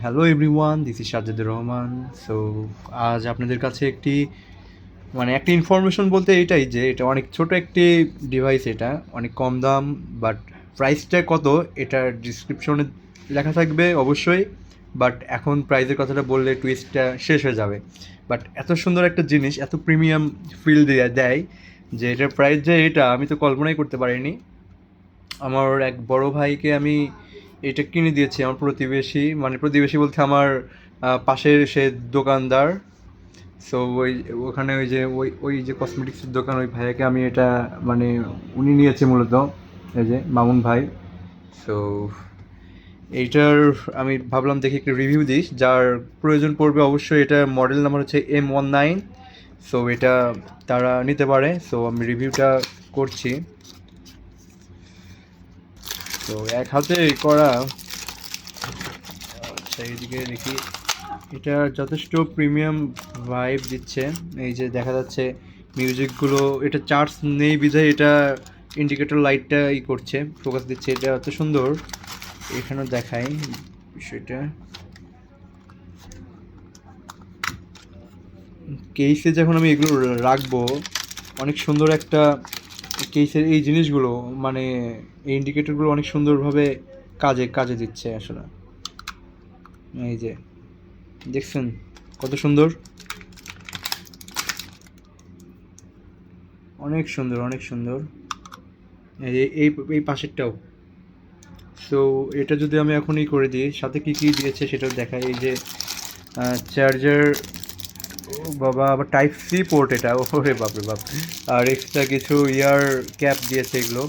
Hello everyone this is Sajjadur Rahman so আজ আপনাদের কাছে একটি মানে একটা ইনফরমেশন বলতে এটাই যে, এটা অনেক ছোট একটি ডিভাইস এটা, অনেক কম দাম বাট প্রাইসটা কত এটা ডিসক্রিপশনে লেখা থাকবে অবশ্যই বাট এখন প্রাইজের কথাটা বললে টুইস্টটা শেষ হয়ে যাবে। বাট এত সুন্দর একটা জিনিস, এত প্রিমিয়াম ফিল দিয়ে, দেয়, যে এটার প্রাইস যে এটা, আমি তো কল্পনাই করতে পারিনি। আমার এক বড় ভাইকে আমি এটা কিনে দিয়েছি আমার প্রতিবেশী মানে প্রতিবেশী বলতে আমার পাশের সে দোকানদার। সো ওই, ওখানে ওই যে, ওই ওই যে কসমেটিক্সের দোকান, ওই ভাইয়াকে আমি এটা মানে উনি নিয়েছে মূলত, এই যে মামুন ভাই। সো এইটার আমি ভাবলাম দেখি একটু রিভিউ দিস যার প্রয়োজন পড়বে অবশ্যই এটা মডেল নাম্বার হচ্ছে এম ওয়ান নাইন সো এটা তারা নিতে পারে সো আমি রিভিউটা করছি। তো এক হাতে করা। আচ্ছা এইদিকে দেখি, এটা যথেষ্ট প্রিমিয়াম ভাইব দিচ্ছে। এই যে দেখা যাচ্ছে মিউজিকগুলো এটা চার্জ নেই বিধায় এটা ইন্ডিকেটর লাইটটা ই করছে ফোকাস দিচ্ছে। এটা এত সুন্দর, এখানেও দেখাই বিষয়টা। কেসে যখন আমি এগুলো রাখব, অনেক সুন্দর একটা কেসের এই জিনিসগুলো মানে এই ইন্ডিকেটরগুলো অনেক সুন্দরভাবে কাজে কাজে দিচ্ছে আসলে। এই যে, দেখছেন কত সুন্দর? অনেক সুন্দর অনেক সুন্দর। এই এই পাশেরটাও। সো এটা যদি আমি এখনই করে দিই, সাথে কি কি দিয়েছে সেটা দেখাই। এই যে চার্জার বাবা, আবার টাইপ সি পোর্ট এটা। ওরে বাপরে বাপ। আর এক্সট্রা কিছু ইয়ার ক্যাপ দিয়েছে এগুলো।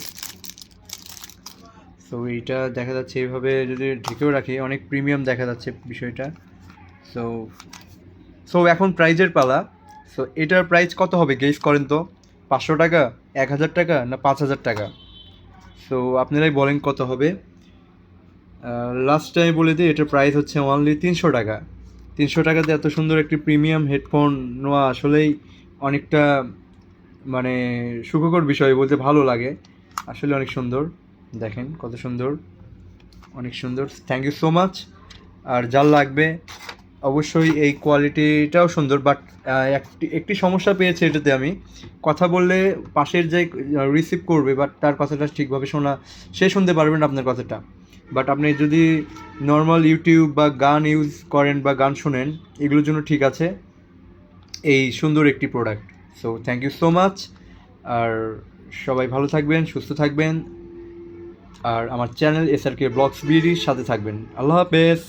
সো এইটা দেখা যাচ্ছে এইভাবে যদি ঢেকেও রাখি, অনেক প্রিমিয়াম দেখা যাচ্ছে বিষয়টা। সো সো এখন প্রাইজের পালা। সো এটার প্রাইস কত হবে গেস করেন তো? পাঁচশো টাকা, এক হাজার টাকা না পাঁচ হাজার টাকা? সো আপনারাই বলেন কত হবে। লাস্ট টাইম বলে দিই, এটার প্রাইস হচ্ছে অনলি তিনশো টাকা। তিনশো টাকাতে এত সুন্দর একটি প্রিমিয়াম হেডফোন নেওয়া আসলেই অনেকটা মানে সুখকর বিষয় বলতে ভালো লাগে। আসলে অনেক সুন্দর। দেখেন কত সুন্দর। অনেক সুন্দর। থ্যাংক ইউ সো মাচ আর যার লাগবে, অবশ্যই এই কোয়ালিটিটাও সুন্দর বাট একটি একটি সমস্যা পেয়েছে এটাতে আমি। কথা বললে পাশের যে রিসিভ করবে বাট তার কথাটা ঠিকভাবে শোনা, সে শুনতে পারবেন না আপনার কথাটা। বাট আপনি যদি নর্মাল ইউটিউব বা গান ইউজ করেন বা গান শোনেন, এগুলোর জন্য ঠিক আছে। এই সুন্দর একটি product so thank you so much আর সবাই ভালো থাকবেন, সুস্থ থাকবেন। আর আমার channel S R K blogs বিডির সাথে থাকবেন। আল্লাহ হাফেজ।